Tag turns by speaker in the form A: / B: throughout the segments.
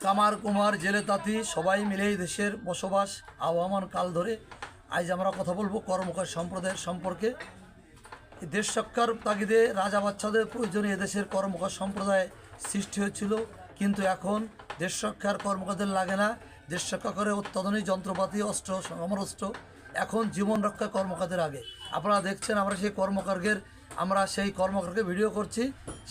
A: কামার কুমার, জেলে তাঁতি, সবাই মিলেই দেশের বসবাস আবহমান কাল ধরে। আজ আমরা কথা বলব কর্মকার সম্প্রদায়ের সম্পর্কে। দেশ রক্ষার তাগিদে রাজা বাচ্চাদের প্রয়োজনে এদেশের কর্মকার সম্প্রদায় সৃষ্টি হয়েছিল। কিন্তু এখন দেশ রক্ষার কর্মকারদের লাগে না। দেশ রক্ষা করে অত্যাধুনিক যন্ত্রপাতি, অস্ত্র সমরাস্ত্র এখন জীবন রক্ষা কর্মকারদের আগে। আপনারা দেখছেন আমরা সেই কর্মকারদের আমরা সেই কর্মকারকে ভিডিও করছি।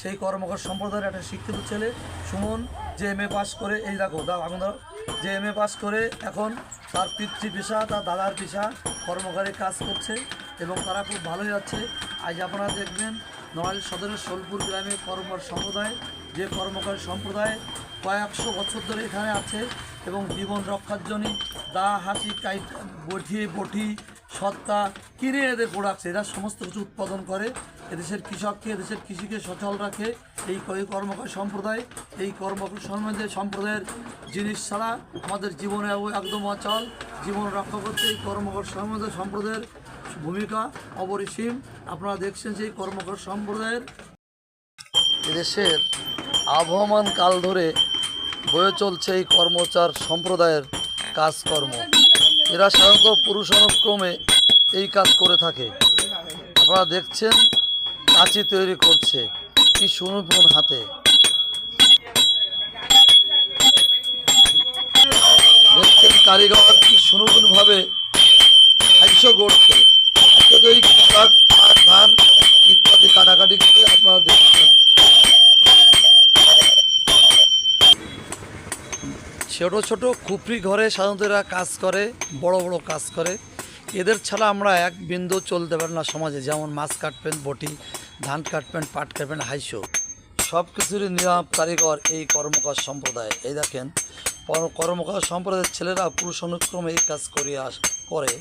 A: সেই কর্মকার সম্প্রদায়ের একটা শিক্ষিত ছেলে, সুমন, যে এম এ পাস করে, এই দেখো এখন ধরো। যে এম এ পাস করে, এখন তার পিতৃ পেশা, তার দাদার পেশা কর্মকারে কাজ করছে এবং তারা খুব ভালোই আছে। আজ আপনারা দেখবেন নড়াইল সদরের সোলপুর গ্রামে কর্মকার সম্প্রদায়, যে কর্মকার সম্প্রদায় কয়েকশো বছর ধরে এখানে আছে এবং জীবন রক্ষার জন্য দা, হাসি, কাই বটি বটি সত্তা কিনে এদের প্রোডাক্টস এরা সমস্ত কিছু উৎপাদন করে। এদেশের কৃষককে, এদেশের কৃষিকে সচল রাখে। এই কর্মকার সম্প্রদায়, এই কর্মকার সম্বন্ধে সম্প্রদায়ের জিনিস ছাড়া আমাদের জীবনে একদম অচল। জীবন রক্ষা করতে এই কর্মকার সম্বন্ধে সম্প্রদায়ের ভূমিকা অপরিসীম। আপনারা দেখছেন যে এই কর্মকার সম্প্রদায়ের এদেশের আবহমান কাল ধরে বয়ে চলছে এই কর্মচার সম্প্রদায়ের কাজকর্ম। এরা সাধারণত পুরুষানুক্রমে এই কাজ করে থাকে। আপনারা দেখছেন কাঁচি তৈরি করছে। কি সুনুপুন হাতে। দেখছেন কারিগর কি শুধু এই ধান ইত্যাদি কাটাকাটি করে আপনারা দেখছেন। ছোট ছোট খুপড়ি ঘরে সাধারণত এরা কাজ করে, বড় বড় কাজ করে। এদের ছাড়া আমরা এক বিন্দু চলতে পারি না সমাজে। যেমন মাছ কাটবেন, বটি ধান কাটবেন, পাট কাটবেন হাইসো সব কিছুরই নিয়ম কারিগর এই কর্মকার সম্প্রদায়। এই দেখেন কর্মকার সম্প্রদায়ের ছেলেরা পুরুষ অনুক্রমে এই কাজ করে আস, করে।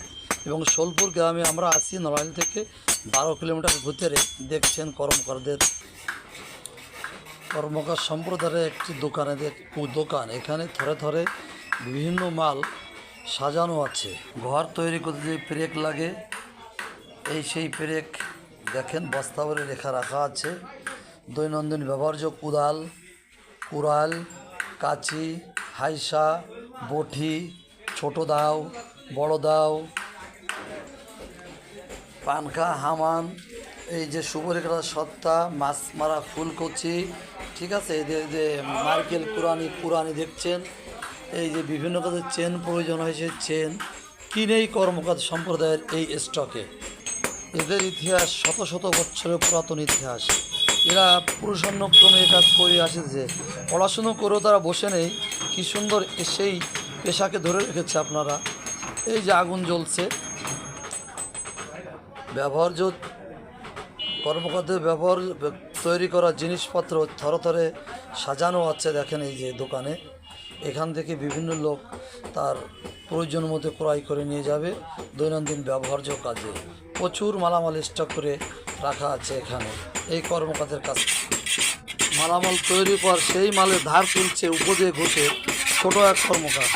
A: এবং সোলপুর গ্রামে আমরা আসি নড়াইল থেকে বারো কিলোমিটার ভিতরে। দেখছেন কর্মকারদের, কর্মকার সম্প্রদায়ের একটি দোকানে দোকান। এখানে থরে থরে বিভিন্ন মাল সাজানো আছে। ঘর তৈরি করতে যে পেরেক লাগে, এই সেই পেরেক দেখেন, বস্তা ভরে রেখা রাখা আছে। দৈনন্দিন ব্যবহার্য কুদাল, কুড়াল, কাঁচি, হাইসা, বটি, ছোট দাও, বড় দাও পানকা হামান, এই যে সুবরেখা সত্তা, মাছ মারা ফুলকচি, ঠিক আছে? এই যে- নারকেল কুরানি কুরানি দেখছেন? এই যে বিভিন্ন কাজের চেন প্রয়োজন হয়েছে চেন কিনেই কর্মকাজ সম্প্রদায়ের এই স্টকে এদের ইতিহাস শত শত বছরের পুরাতন ইতিহাস। এরা পুরুষান্নক্রমে এ কাজ করে আসেছে। পড়াশুনো করেও তারা বসে নেই। কি সুন্দর সেই পেশাকে ধরে রেখেছে আপনারা। এই যে আগুন জ্বলছে। ব্যবহার্য কর্মকর্তাদের ব্যবহার তৈরি করা জিনিসপত্র থরে থরে সাজানো আছে দেখেন এই যে দোকানে। এখান থেকে বিভিন্ন লোক তার প্রয়োজন মতো ক্রয় করে নিয়ে যাবে দৈনন্দিন ব্যবহার্য কাজে। প্রচুর মালামাল স্টক করে রাখা আছে এখানে। এই কর্মকর্তার কাছ মালামাল তৈরি পর সেই মালের ধার তুলছে উপদে ঘষে ছোট এক কর্মকার।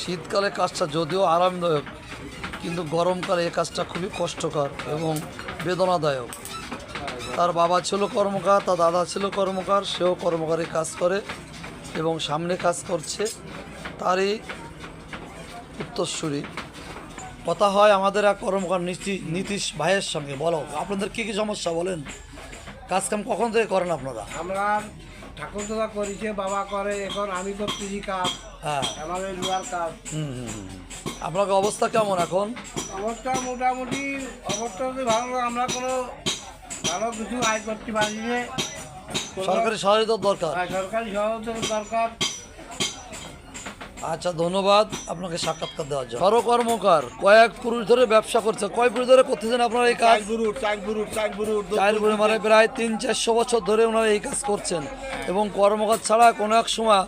A: শীতকালে কাজটা যদিও আরামদায়ক, কিন্তু গরমকালে এই কাজটা খুবই কষ্টকর এবং বেদনাদায়ক। তার বাবা ছিল কর্মকার, তার দাদা ছিল কর্মকার, সেও কর্মকারে কাজ করে এবং সামনে কাজ করছে। তারই উত্তরসূরি। কথা হয় আমাদের এক কর্মকার নীতি নীতিশ ভাইয়ের সঙ্গে বলো। আপনাদের কী কী সমস্যা বলেন? কাজকাম কখন থেকে করেন আপনারা?
B: আমরা ঠাকুর দাদা করেছে বাবা করে এখন আমি করতেছি কাজ
A: হ্যাঁ।
B: কাজ।
A: হুম হুম হুম। আপনাকে অবস্থা কেমন এখন?
B: অবস্থা মোটামুটি অবস্থা যদি ভালো না, আমরা কোনো ভালো কিছু আয় করতে পারি না
A: সরকারি সহায়তার দরকার?
B: আর সরকারি সহায়তার দরকার।
A: আচ্ছা ধন্যবাদ আপনাকে সাক্ষাৎকার দেওয়ার জন্য। সর কর্মকার কয়েক পুরুষ ধরে ব্যবসা করছে। কয় পুরুষ ধরে করতেছেন আপনারা এই কাজ? বুড়ি মানে প্রায় তিন চারশো বছর ধরে ওনারা এই কাজ করছেন। এবং কর্মকার ছাড়া কোনো এক সময়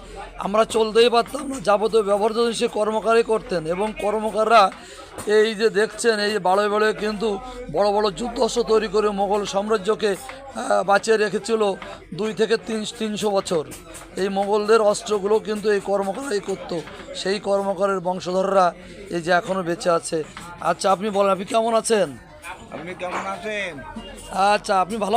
A: আমরা চলতেই পারতাম না। যাবতীয় ব্যবহার্য সে কর্মকারই করতেন। এবং কর্মকাররা এই যে দেখছেন এই যে বাড়োয় বাড়োয় কিন্তু বড় বড় যুদ্ধস্ত্র তৈরি করে মোগল সাম্রাজ্যকে বাঁচিয়ে রেখেছিল দুই থেকে তিন তিনশো বছর। এই মোগলদের অস্ত্রগুলো কিন্তু এই কর্মকারাই করতো। সেই কর্মকারের বংশধররা এই যে এখনও বেঁচে আছে। আচ্ছা আপনি বলেন আপনি কেমন আছেন?
B: আপনি কেমন আছেন?
A: আচ্ছা আপনি ভালো